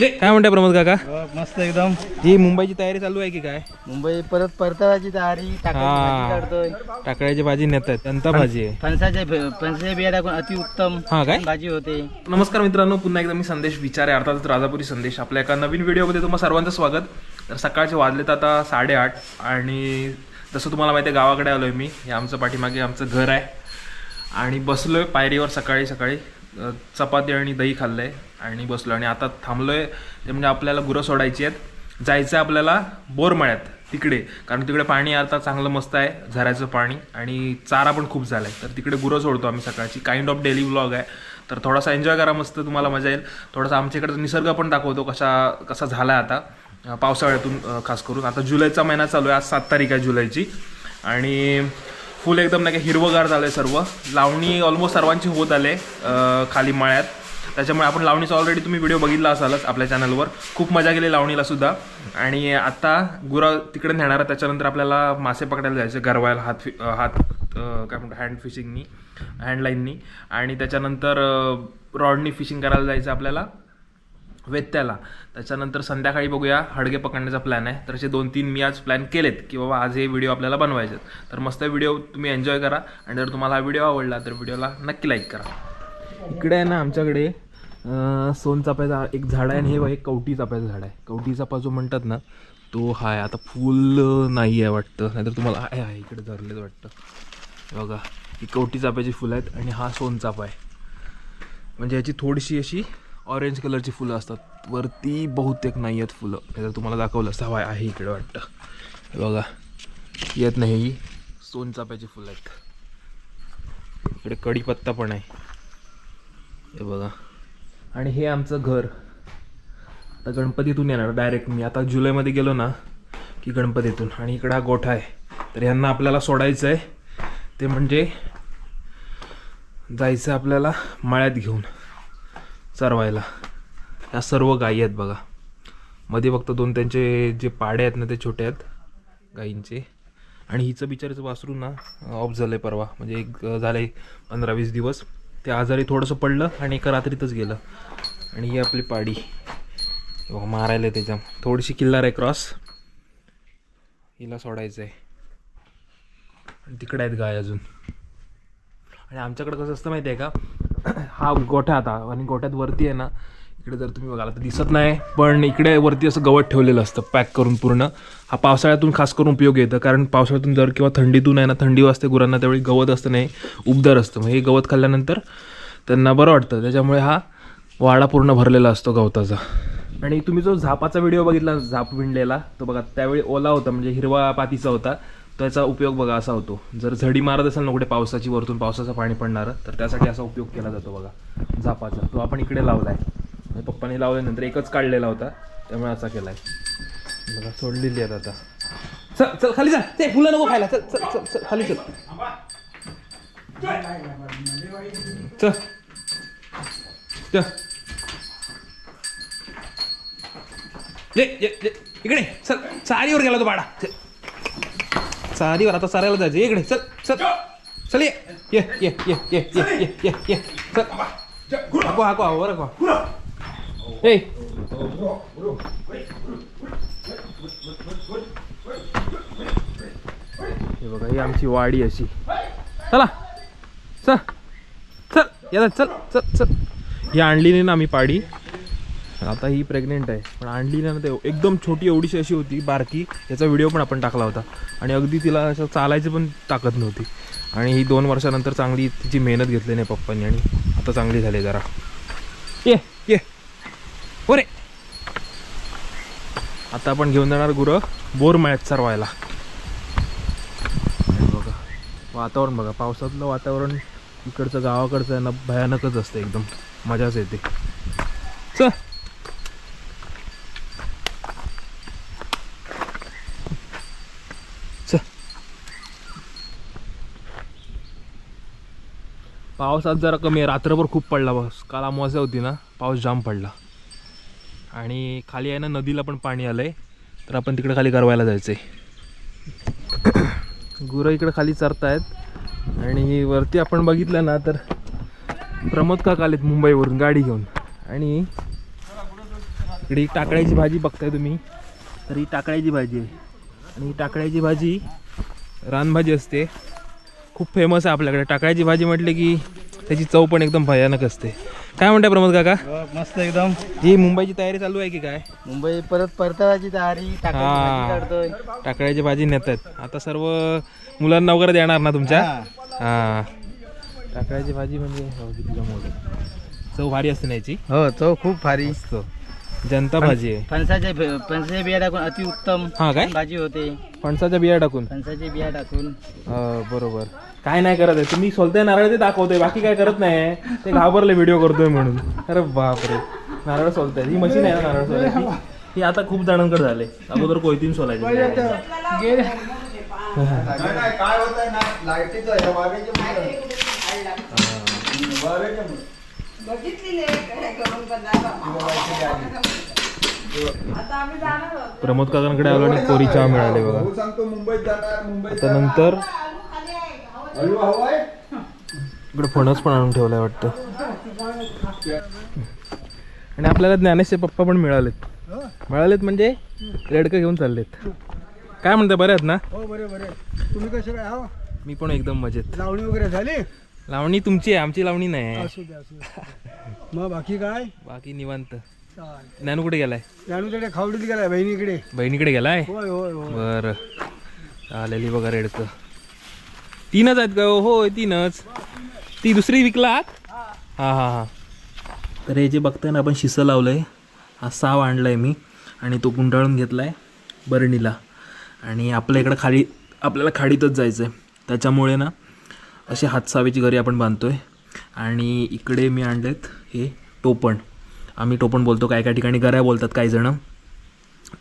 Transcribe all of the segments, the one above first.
काय म्हणताय प्रमोद काका? मस्त एकदम. ही मुंबईची तयारी चालू आहे की काय? मुंबई परत परतवाची तयारी हा. टाकळ्याची भाजी नेत आहेत त्यांता भाजी आहे. फणसाचे फणसाचे बिया टाकून अतिउत्तम हा काय? भाजी होते. नमस्कार मित्रांनो पुन्हा एकदा मी संदेश विचारे अर्थातच राजापुरी संदेश. आपल्या एका नवीन व्हिडिओमध्ये तुम्हाला सर्वांचं स्वागत. तर सकाळचे वाजलेत आता साडेआठ आणि जसं तुम्हाला माहिती आहे गावाकडे आलो आहे मी. हे आमचं पाठीमागे आमचं घर आहे. आणि बसलोय पायरीवर सकाळी सकाळी. चपाती आणि दही खाल्लंय. आणि बसलो आणि आता थांबलोय ते म्हणजे आपल्याला गुरं सोडायची आहेत. जायचं आहे आपल्याला बोरमळ्यात तिकडे. कारण तिकडे पाणी आता चांगलं मस्त आहे झऱ्याचं पाणी. आणि चारा पण खूप झाला आहे तर तिकडे गुरं सोडतो आम्ही सकाळची. काइंड ऑफ डेली व्लॉग आहे. तर थोडासा एन्जॉय करा मस्त तुम्हाला मजा येईल. थोडासा आमच्या इकडचा निसर्ग पण दाखवतो कशा कसा झाला आहे आता पावसाळ्यातून खास करून. आता जुलैचा महिना चालू आहे. आज सात तारीख आहे जुलैची. आणि फुल एकदम नाही का हिरवगार झालं आहे सर्व. लावणी ऑलमोस्ट सर्वांची होत आले खाली मळ्यात. त्याच्यामुळे आपण लावणीचा ऑलरेडी तुम्ही व्हिडिओ बघितला असालच आपल्या चॅनलवर खूप मजा केली लावणीला सुद्धा. आणि आता गुरा तिकडे नेणार त्याच्यानंतर आपल्याला मासे पकडायला जायचे गरवायला हात फि हात काय म्हणतो हँड फिशिंगनी हँडलाईननी आणि त्याच्यानंतर रॉडनी फिशिंग करायला जायचं आपल्याला वेत्याला. त्याच्यानंतर संध्याकाळी बघूया हडगे पकडण्याचा प्लॅन आहे. तर असे दोन तीन मी आज प्लॅन केलेत की बाबा आज हे व्हिडिओ आपल्याला बनवायचे आहेत. तर मस्त व्हिडिओ तुम्ही एन्जॉय करा. आणि जर तुम्हाला हा व्हिडिओ आवडला तर व्हिडिओला नक्की लाईक करा. इकडे आहे ना आमच्याकडे सोन सोनचाफ्याचा एक झाड आहे आणि हे एक कवटी चापायचं झाड आहे. कवटी चापा जो म्हणतात ना तो हा आहे आता फुल नाही आहे वाटतं. नाहीतर तुम्हाला आहे आहे इकडे धरलेच वाटतं. बघा ही कवटी चाप्याची फुलं आहेत आणि हा सोनचाफा आहे. म्हणजे याची थोडीशी अशी ऑरेंज कलरची फुलं असतात. वरती बहुतेक नाही आहेत फुलं. नाहीतर तुम्हाला दाखवलं असतं हवा आहे इकडे वाटतं. बघा येत नाही ही. सोनचाप्याची फुलं आहेत. इकडे कढीपत्ता पण आहे. हे बघा. आणि हे आमचं घर. आता गणपतीतून येणार डायरेक्ट मी. आता जुलैमध्ये गेलो ना की गणपतीतून. आणि इकडं हा गोठा आहे. तर यांना आपल्याला सोडायचं आहे ते म्हणजे जायचं आपल्याला मळ्यात घेऊन चरवायला. या सर्व गायी आहेत बघा. मध्ये फक्त दोन त्यांचे जे पाडे आहेत ना ते छोटे आहेत गायींचे. आणि हिचं बिचारीचं वासरू ना ऑफ झालं आहे परवा. म्हणजे एक झालं आहे पंधरा वीस दिवस. ते आजारी थोडंसं पडलं आणि एका रात्रीतच गेलं. आणि ही आपली पाडी. बघा, मारायला आहे त्याच्या थोडीशी किल्लार आहे क्रॉस. हिला सोडायचं आहे आणि तिकडे आहेत गाय अजून. आणि आमच्याकडे कसं असतं माहिती आहे का? हा गोठा आता आणि गोठ्यात वरती आहे ना इकडे जर तुम्ही बघाल तर दिसत नाही पण इकडे वरती असं गवत ठेवलेलं असतं पॅक करून पूर्ण. हा पावसाळ्यातून खास करून उपयोग येतं कारण पावसाळ्यातून जर किंवा थंडीतून आहे ना थंडी वाजते गुरांना त्यावेळी गवत असतं नाही उबदार असतं. मग हे गवत खाल्ल्यानंतर त्यांना बरं वाटतं. त्याच्यामुळे हा वाडा पूर्ण भरलेला असतो गवताचा. आणि तुम्ही जो झापाचा व्हिडिओ बघितला झाप विणलेला तो बघा त्यावेळी ओला होता म्हणजे हिरवा पातीचा होता. त्याचा उपयोग बघा असा होतो. जर झडी मारत असेल ना कुठे पावसाची वरतून पावसाचं पाणी पडणारं तर त्यासाठी असा उपयोग केला जातो बघा झापाचा. तो आपण इकडे लावला आहे पप्पाने लावल्यानंतर एकच काढलेला होता. त्यामुळे असा केला आहे बघा सोडलेली आहेत आता. चल चल खाली जा. ते फुलं नको खायला. चल चल चल चल खाली चल. चल. चल. ये ये ये. इकडे. चल चारीवर गेला तो बाडा चल. चारीवर आता चारायला जायचं. इकडे. चल चल. चल ये. ये ये ये ये ये ये ये. ये चल. हाको हाको हाको बरं Hey. हे बघा ही आमची वाडी अशी. चला. चल. चल. या चल चल चल. ही आणली नाही ना आम्ही पाडी. आता ही प्रेग्नेंट आहे. पण आणली ना ते एकदम छोटी एवढीशी अशी होती बारकी. याचा व्हिडिओ पण आपण टाकला होता. आणि अगदी तिला असं चालायची पण ताकद नव्हती. आणि ही दोन वर्षानंतर चांगली तिची मेहनत घेतली नाही पप्पांनी. आणि आता चांगली झाली जरा. ये ये. ओरे आता आपण घेऊन जाणार गुरं बोर मळ्यात सरवायला बघा वातावरण बघा पावसातलं वातावरण इकडचं गावाकडचं आहे ना भयानकच असतं एकदम. मजाच येते. चल. चल. जरा कमी आहे. रात्रभर खूप पडला बस काल अमावस्या होती ना पाऊस जाम पडला. आणि खाली आहे ना नदीला पण पाणी आलं आहे तर आपण तिकडे खाली गरवायला जायचं आहे गुरं इकडं खाली चरतायत. आणि वरती आपण बघितलं ना तर प्रमोद काका आलेत मुंबईवरून गाडी घेऊन. आणि इकडे ही टाकळ्याची भाजी बघताय तुम्ही. तर ही टाकळ्याची भाजी आहे. आणि ही टाकळ्याची भाजी रानभाजी असते. खूप फेमस आहे आपल्याकडे. टाकळ्याची भाजी म्हटली की त्याची चव पण एकदम भयानक असते. काय म्हणताय प्रमोद काका? हो, मस्त एकदम. ही मुंबईची तयारी चालू आहे की काय? मुंबई परत परतवाची तयारी हा. टाकळ्याची भाजी नेत आहेत आता सर्व मुलांना वगैरे देणार ना तुमच्या? हा. टाकळ्याची भाजी म्हणजे हो. चव भारी असते ना याची? हो चव खूप भारी. मस्त. जनता भाजी आहे. फणसाचे फणसाचे बिया टाकून अति उत्तम हा काय? भाजी होते. फणसाच्या बिया टाकून? फणसाचे बिया टाकून. बरोबर. काय नाही करत आहे? तुम्ही सोलताय नारळ ते दाखवतोय बाकी काय करत नाही ते घाबरले व्हिडिओ करतोय म्हणून. अरे बापरे. नारळ सोलताय. ही मशीन आहे ना नारळ सोलायची? ही आता खूप जणांकडे झाले. अगोदर कोयतीन सोलायची. काय होत ना लाईटीचं प्रमोद काकांकडे आलो आणि कोरी चहा मिळाले बघा. सांगतो मुंबईत जाणार मुंबईत आता नंतर इकडे फणस पण आणून ठेवलाय वाटतं. आणि आपल्याला ज्ञानेशचे पप्पा पण मिळालेत. मिळालेत म्हणजे रेडकं घेऊन चाललेत. काय म्हणते बरे आहेत ना? हो बरे बरे. तुम्ही कसे काय हो? मी पण एकदम मजेत. लावणी वगैरे झाली? लावणी तुमची आहे आमची लावणी नाही आहे. असू द्या असू द्या मग बाकी काय? बाकी निवांत. ज्ञानू कुठे गेलाय? त्यानुकडे खावडीत गेलाय बहिणीकडे. बहिणीकडे गेलाय? होय होय होय. बर. आलेली बघा रेडकं तीनच आहेत का? हो तीनच. ती दुसरी विकलात हा हा हा. तर हे जे बघताय ना आपण शिसं लावलंय. हा साव आणलाय मी आणि तो गुंडाळून घेतलाय बरणीला. आणि आपल्या इकडं खाली आपल्याला खाडीतच जायचं आहे त्याच्यामुळे ना असे हातसावेची घरी आपण बांधतोय. आणि इकडे मी आणलेत हे टोपण. आम्ही टोपण बोलतो काय काय ठिकाणी गऱ्या बोलतात काही जणं.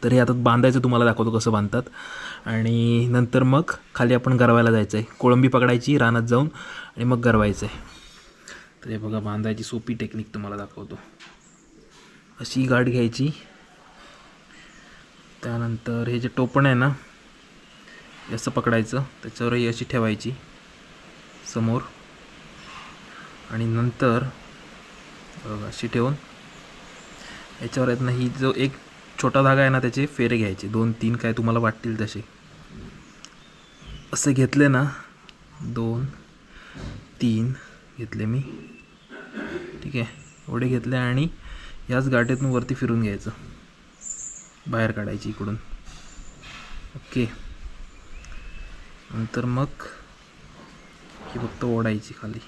तर हे आता बांधायचं तुम्हाला दाखवतो कसं बांधतात. आणि नंतर मग खाली आपण गरवायला जायचं आहे कोळंबी पकडायची रानात जाऊन आणि मग गरवायचं आहे तर हे बघा बांधायची सोपी टेक्निक तुम्हाला दाखवतो. अशी गाठ घ्यायची. त्यानंतर हे जे टोपण आहे ना हे असं पकडायचं. त्याच्यावर ही अशी ठेवायची. समोर. आणि नंतर अशी ठेवून. याच्यावर आहेत ना ही जो एक छोटा धागा आहे ना त्याचे फेरे घ्यायचे. दोन तीन काय तुम्हाला वाटतील तसे. असे घेतले ना दोन तीन घेतले मी. ठीक आहे एवढे घेतले आणि याच गाठीतून वरती फिरून घ्यायचं. बाहेर काढायची इकडून. ओके. नंतर मग ही फक्त ओढायची खाली.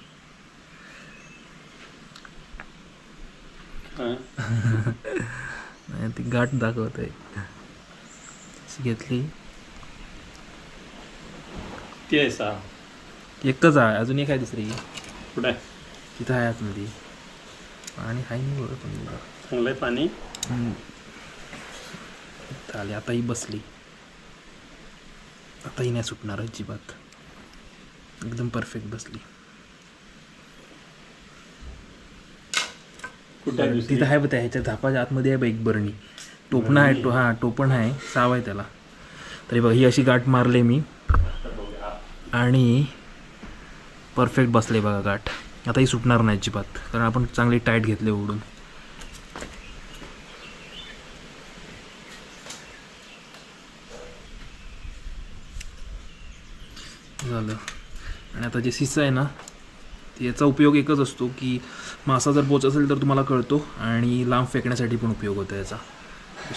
नाही ती गाठ दाखवत आहे अशी घेतली. आहे एकच आहे अजून एक आहे दुसरी. कुठे? तिथं आहे आतमध्ये. आणि हाय नाही बरं पण बघा. चांगलंय पाणी. आली आता ही बसली. आता ही नाही सुटणार अजिबात. एकदम परफेक्ट बसली? तिथं आहे बघ त्या ह्याच्या झापाच्या आतमध्ये आहे बघ एक बरणी. टोपणं आहे टो हां टोपण आहे. साव आहे त्याला. तरी बघ ही अशी गाठ मारले मी. आणि परफेक्ट बसले बघा गाठ. आता ही सुटणार नाही अजिबात कारण आपण चांगली टाईट घेतले उडून झालं. आणि आता जे सिस्सा आहे ना ते याचा उपयोग एकच असतो की मासा जर पोच असेल तर तुम्हाला कळतो आणि लांब फेकण्यासाठी पण उपयोग होतो याचा.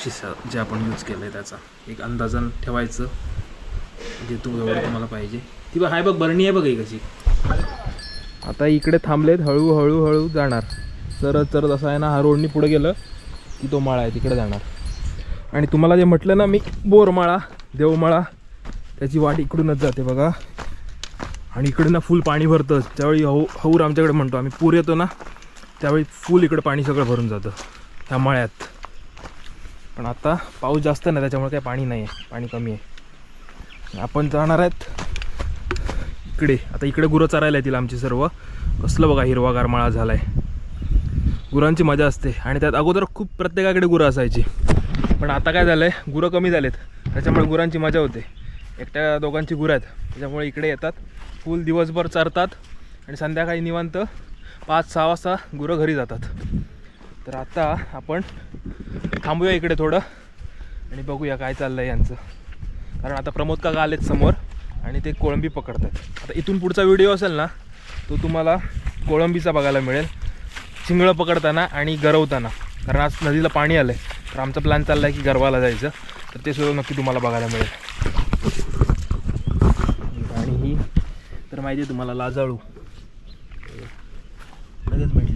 शिस्सा जे आपण यूज केलं आहे त्याचा. एक अंदाजन ठेवायचं जे तू तुम्हाला पाहिजे. ती बघ हाय बघ बरणी आहे बघ ही कशी. आता इकडे थांबलेत हळूहळू हळू जाणार. सरत सरत असं आहे ना हा रोडनी पुढे गेलं की तो माळा आहे तिकडे जाणार. आणि तुम्हाला जे म्हटलं ना मी बोरमाळा देवमाळा त्याची वाट इकडूनच जाते बघा. आणि इकडे ना फुल पाणी भरतं. त्यावेळी हऊ हौर आमच्याकडे म्हणतो आम्ही पूर येतो ना त्यावेळी फुल इकडं पाणी सगळं भरून जातं ह्या मळ्यात. पण आता पाऊस जास्त नाही त्याच्यामुळे काही पाणी नाही आहे पाणी कमी आहे. आपण जाणार आहेत इकडे. आता इकडे गुरं चरायला येतील आमची सर्व. कसलं बघा हिरवागार मळा झाला आहे गुरांची मजा असते. आणि त्यात अगोदर खूप प्रत्येकाकडे गुरं असायची. पण आता काय झालं आहे गुरं कमी झालेत. त्याच्यामुळे गुरांची मजा होते. एकट्या दोघांची गुरं आहेत. त्याच्यामुळे इकडे येतात. फुल दिवसभर चरतात आणि संध्याकाळी निवांत पाच सहा वाजता गुरं घरी जातात. तर आता आपण थांबूया इकडे थोडं आणि बघूया काय चाललं आहे यांचं. कारण आता प्रमोद काका आलेत समोर आणि ते कोळंबी पकडतात आता इथून पुढचा व्हिडिओ असेल ना तो तुम्हाला कोळंबीचा बघायला मिळेल. चिंगळं पकडताना आणि गरवताना. कारण आज नदीला पाणी आलं आहे तर आमचा प्लॅन चालला आहे की गरवाला जायचं. तर ते सुद्धा नक्की तुम्हाला बघायला मिळेल. माहिती आहे तुम्हाला लाजाळू. लगेच मिळते